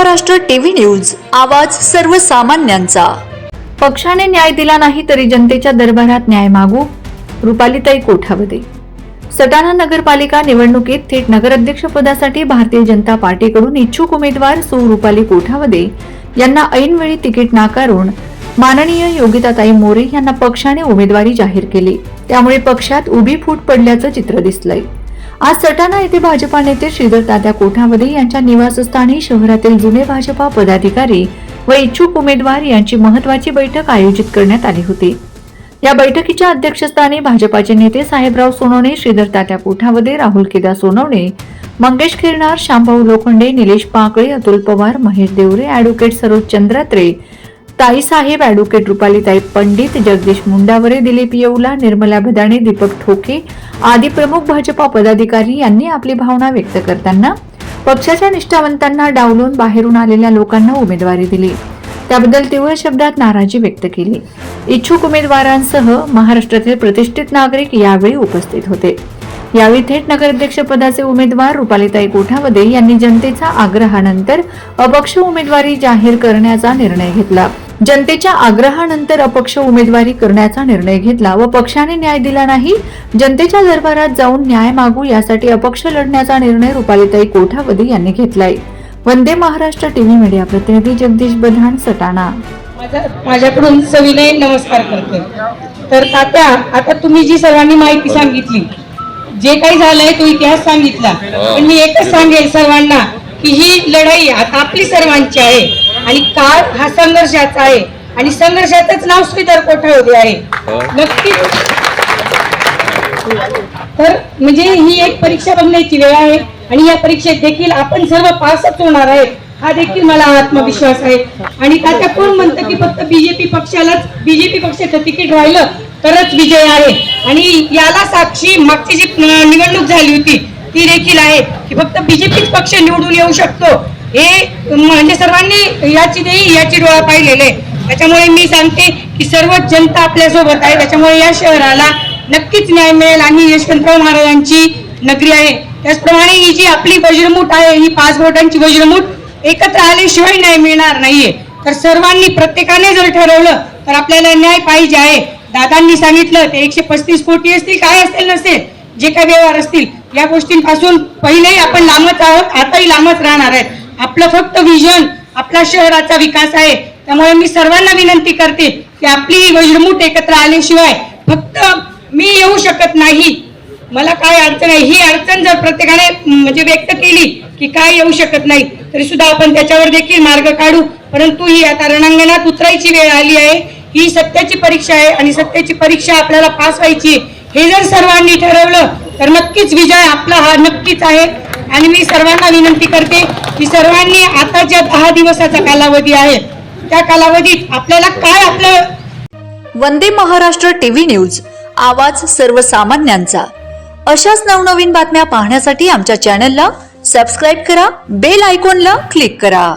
Maharashtra TV news आवाज सर्वसामान्यांचा. पक्षाने न्याय दिला नाही तरी जनतेच्या दरबारात न्याय मागू रुपालीताई कोठावदे. सटाणा नगरपालिका निवडणुकीत थेट नगराध्यक्षपदासाठी भारतीय जनता पार्टीकडून इच्छुक उमेदवार सौ. रुपाली कोठावदे यांना ऐनवेळी तिकीट नाकारून माननीय योगिताताई मोरे यांना पक्षाने उमेदवारी जाहीर केली. त्यामुळे पक्षात उभी फूट पडल्याचं चित्र दिसलंय. आज सटाणा येथे भाजपा नेते श्रीधर तात्या कोठावदे यांच्या निवासस्थानी शहरातील जुने भाजपा पदाधिकारी व इच्छुक उमेदवार यांची महत्वाची बैठक आयोजित करण्यात आली होती. या बैठकीच्या अध्यक्षस्थानी भाजपाचे नेते साहेबराव सोनवणे श्रीधर तात्या कोठावदे राहुल केदार सोनवणे मंगेश खिरणार शांभाऊ लोखंडे निलेश पाकळे अतुल पवार महेश देवरे अॅडव्होकेट सरोज चंद्रात्रे ताईसाहेब ॲडव्होकेट रुपालीताई पंडित जगदीश मुंडावरे दिलीप येवला निर्मला भदाणे दीपक ठोके आदी प्रमुख भाजपा पदाधिकारी यांनी आपली भावना व्यक्त करताना पक्षाच्या निष्ठावंतांना डावलून बाहेरून आलेल्या लोकांना उमेदवारी दिली. त्याबद्दल तीव्र शब्दात नाराजी व्यक्त केली. इच्छुक उमेदवारांसह महाराष्ट्रातील प्रतिष्ठित नागरिक यावेळी उपस्थित होते. यावेळी थेट नगराध्यक्षपदाचे उमेदवार रुपालीताई कोठावदे यांनी जनतेच्या आग्रहानंतर अपक्ष उमेदवारी जाहीर करण्याचा निर्णय घेतला. जनतेच्या आग्रहानंतर अपक्ष उमेदवारी करण्याचा निर्णय घेतला व पक्षाने न्याय दिला नाही जनतेच्या दरबारात जाऊन न्याय मागू यासाठी अपक्ष लढण्याचा निर्णय रुपालीताई कोठावदी यांनी घेतलाय. वंदे महाराष्ट्र टीव्ही मीडिया प्रतिनिधी जगदीश बधाण सटाणा. माझ्याकडून सविनय नमस्कार करते. तर तात्या आता तुम्ही जी सर्वांनी माहिती सांगितली जे काही झालंय तो इतिहास सांगितला. पण मी एकच सांगेल सर्वांना की ही लढाई आता आपली सर्वांची आहे. आणि काळ हा संघर्षाचा आहे. आणि संघर्षाचंच नाव श्रीधर कोठावदे आहे. नक्कीच. तर म्हणजे ही एक परीक्षा बघण्याची वेळ आहे. आणि या परीक्षेत देखील आपण सर्व पासच होणार आहे हा देखील मला आत्मविश्वास आहे. आणि तात्या कोण म्हणतं की फक्त बीजेपी पक्षालाच बीजेपी पक्षाचं तिकीट राहिलं तरच विजय आहे. आणि याला साक्षी मागची जी निवडणूक झाली होती ती देखील आहे की फक्त बीजेपीच पक्ष निवडून येऊ शकतो. हे म्हणजे सर्वांनी याची देई याची डोळा पाहिलेले त्याच्यामुळे मी सांगते की सर्व जनता आपल्यासोबत आहे. त्याच्यामुळे या शहराला नक्कीच न्याय मिळेल आणि यशवंतराव महाराजांची नगरी आहे. त्याचप्रमाणे ही जी आपली वज्रमूठ आहे ही पाच बोटांची वज्रमूठ एकत्र आल्याशिवाय न्याय मिळणार नाहीये. तर सर्वांनी प्रत्येकाने जर ठरवलं तर आपल्याला न्याय पाहिजे आहे. दादांनी सांगितलं ते एकशे पस्तीस कोटी असतील काय असेल नसेल जे काय व्यवहार असतील या गोष्टींपासून पहिलेही आपण लांबच आहोत आताही लांबच राहणार आहेत. आपलं फक्त विजन आपला शहराचा विकास आहे. त्यामुळे मी सर्वांना विनंती करते की आपली ही एकत्र आल्याशिवाय फक्त मी येऊ शकत नाही. मला काय अडचण आहे? ही अडचण जर प्रत्येकाने म्हणजे व्यक्त केली की काय येऊ शकत नाही तरी सुद्धा आपण त्याच्यावर देखील मार्ग काढू. परंतु ही आता रणांगणात उतरायची वेळ आली आहे. ही सत्याची परीक्षा आहे आणि सत्याची परीक्षा आपल्याला पास व्हायची हे जर सर्वांनी ठरवलं तर नक्कीच विजय आपला हा नक्कीच आहे. आणि मी सर्वांना विनंती करते की सर्वांनी आता ज्या दहा दिवसाचा कालावधी आहे त्या कालावधीत आपल्याला काय आपलं वंदे महाराष्ट्र टीव्ही न्यूज आवाज सर्वसामान्यांचा. अशाच नवनवीन बातम्या पाहण्यासाठी आमच्या चॅनलला सबस्क्राईब करा बेल आयकॉनला क्लिक करा.